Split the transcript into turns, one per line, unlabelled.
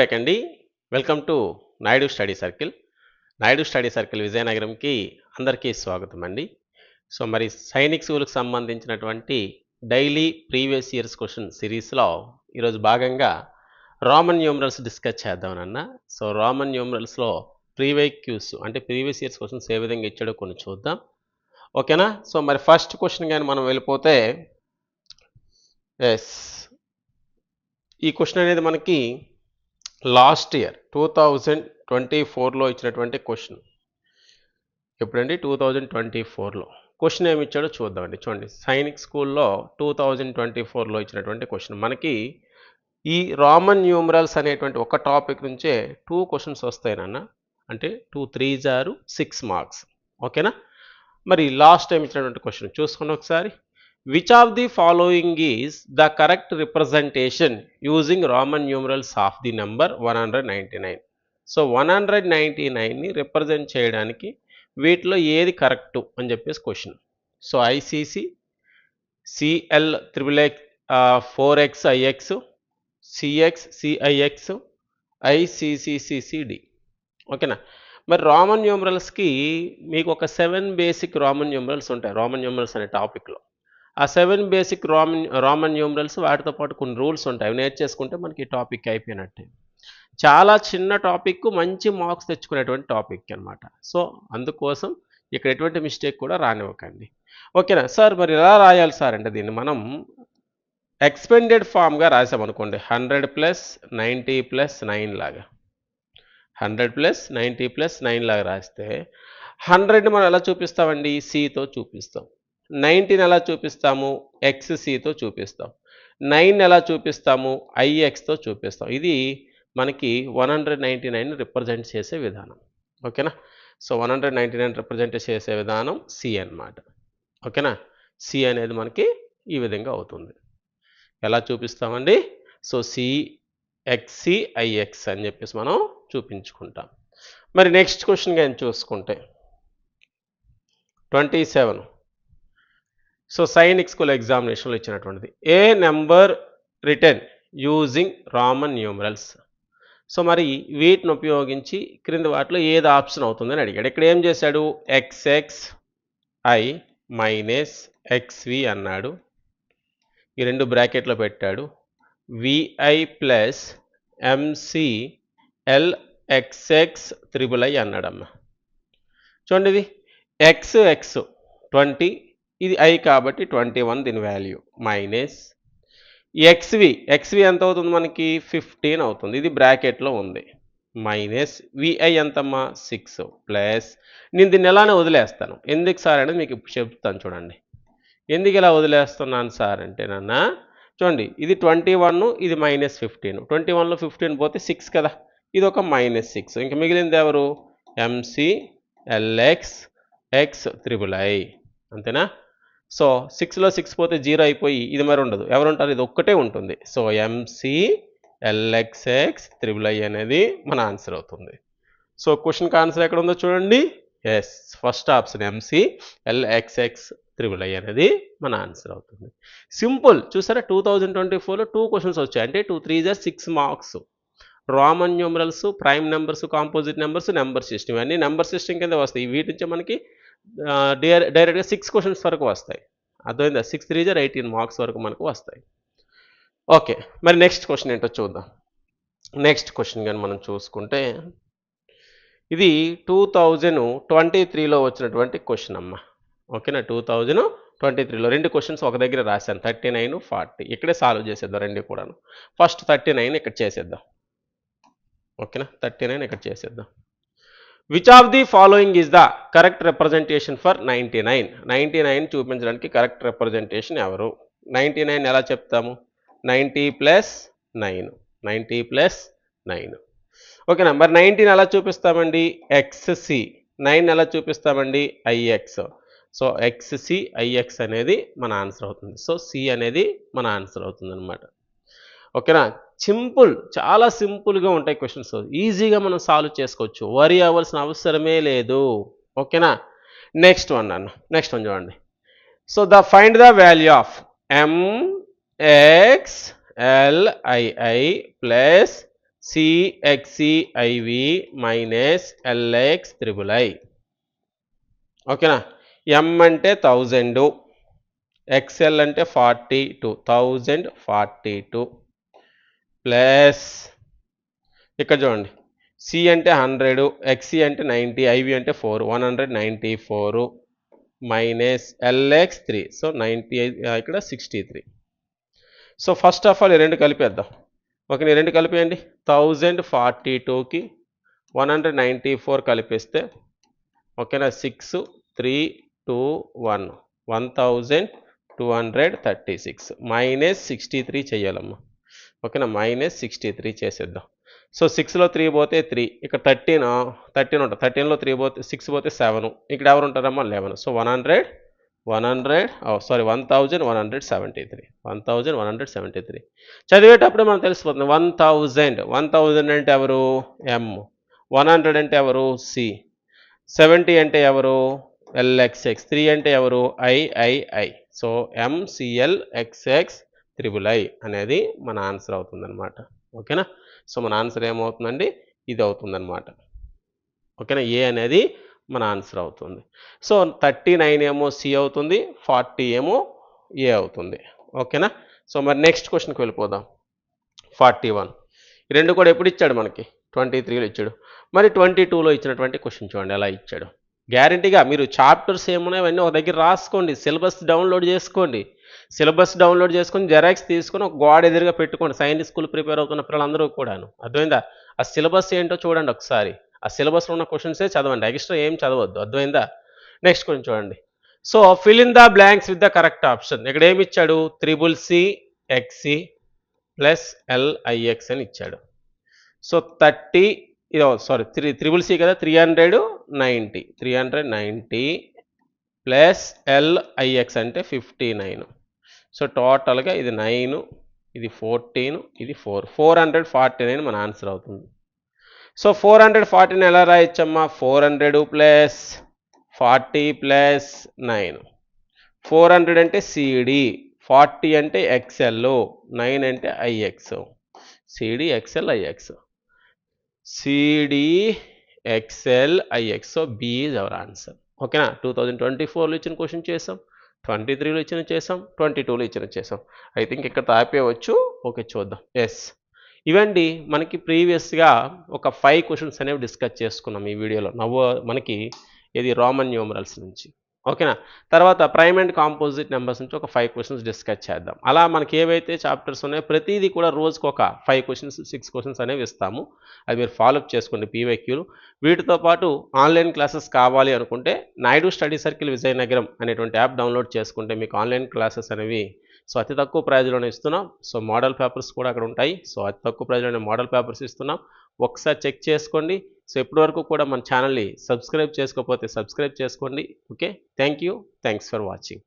Back అండి. Welcome to Naidu study circle Naidu study circle విజయనగరంకి అందరికీ స్వాగతం అండి. సో మరి సైనిక్ స్కూల్కి సంబంధించినటువంటి డైలీ ప్రీవియస్ ఇయర్స్ క్వశ్చన్ సిరీస్లో ఈరోజు భాగంగా రామన్ న్యూమరల్స్ డిస్కస్ చేద్దామనన్న. సో రామన్ న్యూమరల్స్లో ప్రీవై క్యూస్ అంటే ప్రీవియస్ ఇయర్స్ క్వశ్చన్స్ ఏ విధంగా ఇచ్చాడో కొన్ని చూద్దాం. ఓకేనా? సో మరి ఫస్ట్ క్వశ్చన్ కానీ మనం వెళ్ళిపోతే ఎస్ ఈ క్వశ్చన్ అనేది మనకి last year two thousand twenty ఫోర్లో ఇచ్చినటువంటి క్వశ్చన్. ఎప్పుడండి? టూ థౌజండ్ ట్వంటీ ఫోర్లో క్వశ్చన్ ఏమి ఇచ్చాడో చూద్దామండి. చూడండి. సైనిక్ స్కూల్లో టూ థౌజండ్ ట్వంటీ ఫోర్లో ఇచ్చినటువంటి క్వశ్చన్. మనకి ఈ రామన్ న్యూమరల్స్ అనేటువంటి ఒక టాపిక్ నుంచే టూ క్వశ్చన్స్ వస్తాయి నాన్న. అంటే టూ త్రీ జారు సిక్స్ మార్క్స్ ఓకేనా? మరి లాస్ట్ టైం ఇచ్చినటువంటి క్వశ్చన్ చూసుకుని ఒకసారి. Which of the following is the correct representation using roman numerals of the number one hundred ninety nine so one hundred ninety నైన్ని represent చేయడానికి వీటిలో ఏది కరెక్టు అని చెప్పేసి question so ICC CL triple X four X IX CX CIX ICCCCD ఓకేనా మరి రామన్ న్యూమరల్స్కి మీకు ఒక seven basic Roman numerals ఉంటాయి. రామన్ న్యూమరల్స్ అనే టాపిక్లో ఆ seven basic roman roman numerals వాటితో పాటు కొన్ని రూల్స్ ఉంటాయి. అవి నేర్చేసుకుంటే మనకి ఈ టాపిక్ అయిపోయినట్టే. చాలా చిన్న టాపిక్ మంచి మార్క్స్ తెచ్చుకునేటువంటి టాపిక్ అనమాట సో అందుకోసం ఇక్కడ ఎటువంటి మిస్టేక్ కూడా రానివ్వకండి. ఓకేనా? సార్ మరి ఎలా రాయాలి సార్ అంటే దీన్ని మనం ఎక్స్పెండెడ్ ఫామ్గా రాసామనుకోండి hundred plus ninety plus nine లాగా. Hundred plus ninety plus nine లాగా రాస్తే హండ్రెడ్ మనం ఎలా చూపిస్తామండి? సితో చూపిస్తాం. నైన్టీన్ ఎలా చూపిస్తాము? ఎక్స్ సితో చూపిస్తాం. నైన్ ఎలా చూపిస్తాము? ఐఎక్స్తో చూపిస్తాం. ఇది మనకి one hundred ninety nine represent చేసే విధానం. ఓకేనా? So one hundred ninety nine represent చేసే విధానం సి అన్నమాట. ఓకేనా? సి అనేది మనకి ఈ విధంగా అవుతుంది. ఎలా చూపిస్తామండి? సో సి ఎక్స్సి ఐఎక్స్ అని చెప్పేసి మనం చూపించుకుంటాం. మరి నెక్స్ట్ క్వశ్చన్ కానీ చూసుకుంటే twenty seven. So Sainik school ఎగ్జామినేషన్లో ఇచ్చినటువంటిది. A number written? Using roman numerals. So మరి వీటిని ఉపయోగించి క్రింద వాటిలో ఏది ఆప్షన్ అవుతుందని అడిగాడు. ఇక్కడ ఏం చేశాడు? ఎక్స్ఎక్స్ ఐ మైనస్ ఎక్స్వి అన్నాడు. ఈ రెండు బ్రాకెట్లో పెట్టాడు. VI plus MC L XX triple I అన్నాడమ్మ. చూడండి ఇది. ఎక్స్ ఎక్స్ ట్వంటీ ఇది ఐ కాబట్టి ట్వంటీ వన్ దీని వాల్యూ మైనస్ ఎక్స్వి ఎక్స్వి ఎంత అవుతుంది మనకి? ఫిఫ్టీన్ అవుతుంది. ఇది బ్రాకెట్లో ఉంది. మైనస్ విఐ ఎంతమ్మా? సిక్స్ ప్లస్ నేను దీన్ని ఎలానే వదిలేస్తాను. ఎందుకు సార్ అనేది మీకు చెప్తాను చూడండి. ఎందుకు ఇలా వదిలేస్తున్నాను సార్ అంటే నాన్న? చూడండి ఇది ట్వంటీ వన్ ఇది మైనస్ ఫిఫ్టీన్ ట్వంటీ వన్లో ఫిఫ్టీన్ పోతే సిక్స్ కదా. ఇది ఒక మైనస్ సిక్స్ ఇంకా మిగిలింది ఎవరు? MC LX X triple I అంతేనా? సో సిక్స్లో సిక్స్ పోతే జీరో అయిపోయి ఇది మరి ఉండదు. ఎవరు ఉంటారు ఇది ఒక్కటే ఉంటుంది. So MC LXX triple I అనేది మన ఆన్సర్ అవుతుంది. సో క్వశ్చన్కి ఆన్సర్ ఎక్కడ ఉందో చూడండి. Yes first option MC LXX triple I అనేది మన ఆన్సర్ అవుతుంది. సింపుల్ చూసారా? టూ థౌజండ్ ట్వంటీ ఫోర్లో టూ క్వశ్చన్స్ వచ్చాయి. అంటే two three జర్ six marks roman numerals prime numbers composite numbers number system ఇవన్నీ నెంబర్ సిస్టమ్ కింద వస్తాయి. వీటి నుంచి మనకి డైరెక్ట్గా సిక్స్ క్వశ్చన్స్ వరకు వస్తాయి. అర్థమైందా? సిక్స్ రీజర్ ఎయిటీన్ మార్క్స్ వరకు మనకు వస్తాయి. ఓకే మరి నెక్స్ట్ క్వశ్చన్ ఏంటో చూద్దాం. నెక్స్ట్ క్వశ్చన్ కానీ మనం చూసుకుంటే ఇది టూ థౌజండ్ ట్వంటీ త్రీలో వచ్చినటువంటి క్వశ్చన్ అమ్మ. ఓకేనా టూ థౌజండ్ ట్వంటీ త్రీలో రెండు క్వశ్చన్స్ ఒక దగ్గర రాశాను. థర్టీ నైన్ ఫార్టీ ఇక్కడే సాల్వ్ చేసేద్దాం రెండు కూడాను. ఫస్ట్ థర్టీ నైన్ ఇక్కడ చేసేద్దాం. ఓకేనా థర్టీ నైన్ ఇక్కడ చేసేద్దాం. Which of the following is the correct representation for ninety nine ninety nine చూపించడానికి కరెక్ట్ రిప్రజెంటేషన్ ఎవరు? నైంటీ నైన్ ఎలా చెప్తాము? Ninety plus nine ninety plus nine ఓకేనా మరి నైన్టీన్ ఎలా చూపిస్తామండి? ఎక్స్సి నైన్ ఎలా చూపిస్తామండి? ఐఎక్స్ సో ఎక్స్సి ఐఎక్స్ అనేది మన ఆన్సర్ అవుతుంది. సో సి అనేది మన ఆన్సర్ అవుతుంది అనమాట ఓకేనా సింపుల్ చాలా సింపుల్గా ఉంటాయి క్వశ్చన్స్. ఈజీగా మనం సాల్వ్ చేసుకోవచ్చు. వరి అవ్వాల్సిన అవసరమే లేదు. ఓకేనా? నెక్స్ట్ వన్ అన్న. నెక్స్ట్ వన్ చూడండి. So the find the value of M X LII plus CXCIV minus LX triple I ఓకేనా? ఎం అంటే థౌజండు. ఎక్స్ఎల్ అంటే forty two. Thousand forty two. Plus ఇక్కడ చూడండి. సి అంటే హండ్రెడ్ ఎక్సి అంటే నైంటీ ఐవి అంటే four one hundred ninety four minus LX three. So ninety ఇక్కడ sixty three. So first of all ఈ రెండు కలిపేద్దాం. ఓకే ఈ రెండు కలిపేయండి. థౌజండ్ ఫార్టీ టూకి వన్ హండ్రెడ్ నైంటీ ఫోర్ కలిపిస్తే ఓకేనా six three two one. One thousand two hundred thirty six. Minus sixty three చేయాలమ్మా ఓకేనా? మైనస్ సిక్స్టీ త్రీ చేసేద్దాం సో సిక్స్లో త్రీ పోతే త్రీ ఇక్కడ థర్టీన్ థర్టీన్ ఉంటుంది థర్టీన్లో త్రీ పోతే సిక్స్ పోతే సెవెన్ ఇక్కడ ఎవరు ఉంటారమ్మా? Eleven so one hundred one hundred sorry one thousand one hundred seventy three one thousand one hundred seventy three చదివేటప్పుడు మనం తెలిసిపోతుంది. వన్ థౌజండ్ వన్ థౌజండ్ అంటే ఎవరు? ఎం వన్ హండ్రెడ్ అంటే ఎవరు? సి సెవెంటీ అంటే ఎవరు? ఎల్ఎక్స్ఎక్స్ త్రీ అంటే ఎవరు? III so MCL XX triple I అనేది మన ఆన్సర్ అవుతుందన్నమాట. ఓకేనా? సో మన ఆన్సర్ ఏమవుతుందండి? ఇది అవుతుందన్నమాట. ఓకేనా? ఏ అనేది మన ఆన్సర్ అవుతుంది. సో థర్టీ నైన్ ఏమో సి అవుతుంది ఫార్టీ ఏమో ఏ అవుతుంది. ఓకేనా? సో మరి నెక్స్ట్ క్వశ్చన్కి వెళ్ళిపోదాం. Forty one. రెండు కూడా ఎప్పుడు ఇచ్చాడు మనకి? ట్వంటీ త్రీలో ఇచ్చాడు. మరి ట్వంటీ టూలో ఇచ్చినటువంటి క్వశ్చన్ చూడండి ఎలా ఇచ్చాడు. గ్యారంటీగా మీరు చాప్టర్స్ ఏమున్నాయి అవన్నీ ఒక దగ్గర రాసుకోండి. సిలబస్ డౌన్లోడ్ చేసుకోండి. సిలబస్ డౌన్లోడ్ చేసుకొని జెరాక్స్ తీసుకొని ఒక గోడ ఎదురుగా పెట్టుకోండి. సైన్స్ స్కూల్ ప్రిపేర్ అవుతున్న పిల్లలందరూ కూడాను. అర్థమైందా? ఆ సిలబస్ ఏంటో చూడండి ఒకసారి. ఆ సిలబస్లో ఉన్న క్వశ్చన్సే చదవండి. ఎక్స్ట్రా ఏం చదవద్దు. అర్థమైందా? నెక్స్ట్ క్వశ్చన్ చూడండి. So fill in the blanks with the correct option. ఇక్కడ ఏమి ఇచ్చాడు? Triple C XC plus LIX అని ఇచ్చాడు. So thirty sorry three triple C కదా three hundred ninety three hundred ninety plus LIX అంటే ఫిఫ్టీ నైన్ సో టోటల్గా ఇది nine ఇది ఫోర్టీన్ ఇది four four hundred forty nine మన ఆన్సర్ అవుతుంది. సో ఫోర్ హండ్రెడ్ ఫార్టీని ఎలా రాయొచ్చమ్మా? Four hundred plus forty plus nine four hundred అంటే సిడి ఫార్టీ అంటే ఎక్స్ఎల్ నైన్ అంటే IX CD XL IX CD XL IX so B is our answer ఓకేనా two thousand twenty ఫోర్లో ఇచ్చిన question చేసాం. Twenty త్రీలో ఇచ్చిన చేసాం. ట్వంటీ టూలో ఇచ్చిన చేసాం. ఐ థింక్ ఇక్కడ ఆపేయవచ్చు ఓకే చూద్దాం. ఎస్ ఇవండి మనకి ప్రీవియస్గా ఒక ఫైవ్ క్వశ్చన్స్ అనేవి డిస్కస్ చేసుకున్నాం ఈ వీడియోలో. నవ్వు మనకి ఇది రోమన్ న్యూమరల్స్ నుంచి. ఓకేనా? తర్వాత ప్రైమ్ అండ్ కాంపోజిట్ నెంబర్స్ నుంచి ఒక ఫైవ్ క్వశ్చన్స్ డిస్కస్ చేద్దాం. అలా మనకి ఏవైతే చాప్టర్స్ ఉన్నాయో ప్రతిదీ కూడా రోజుకు ఒక ఫైవ్ క్వశ్చన్స్ సిక్స్ క్వశ్చన్స్ అనేవి ఇస్తాము. అది మీరు ఫాలోఅప్ చేసుకోండి పీవైక్యూలు వీటితో పాటు ఆన్లైన్ క్లాసెస్ కావాలి అనుకుంటే నాయుడు స్టడీ సర్కిల్ విజయనగరం అనేటువంటి యాప్ డౌన్లోడ్ చేసుకుంటే మీకు ఆన్లైన్ క్లాసెస్ అనేవి సో అతి తక్కువ ప్రైజ్లోనే ఇస్తున్నాం. సో మోడల్ పేపర్స్ కూడా అక్కడ ఉంటాయి. సో అతి తక్కువ ప్రైజ్లోనే మోడల్ పేపర్స్ ఇస్తున్నాం. ఒకసారి చెక్ చేసుకోండి. సో ఇప్పటి వరకు కూడా మన ఛానల్ని సబ్స్క్రైబ్ చేసుకోకపోతే సబ్స్క్రైబ్ చేసుకోండి. Okay thank you thanks for watching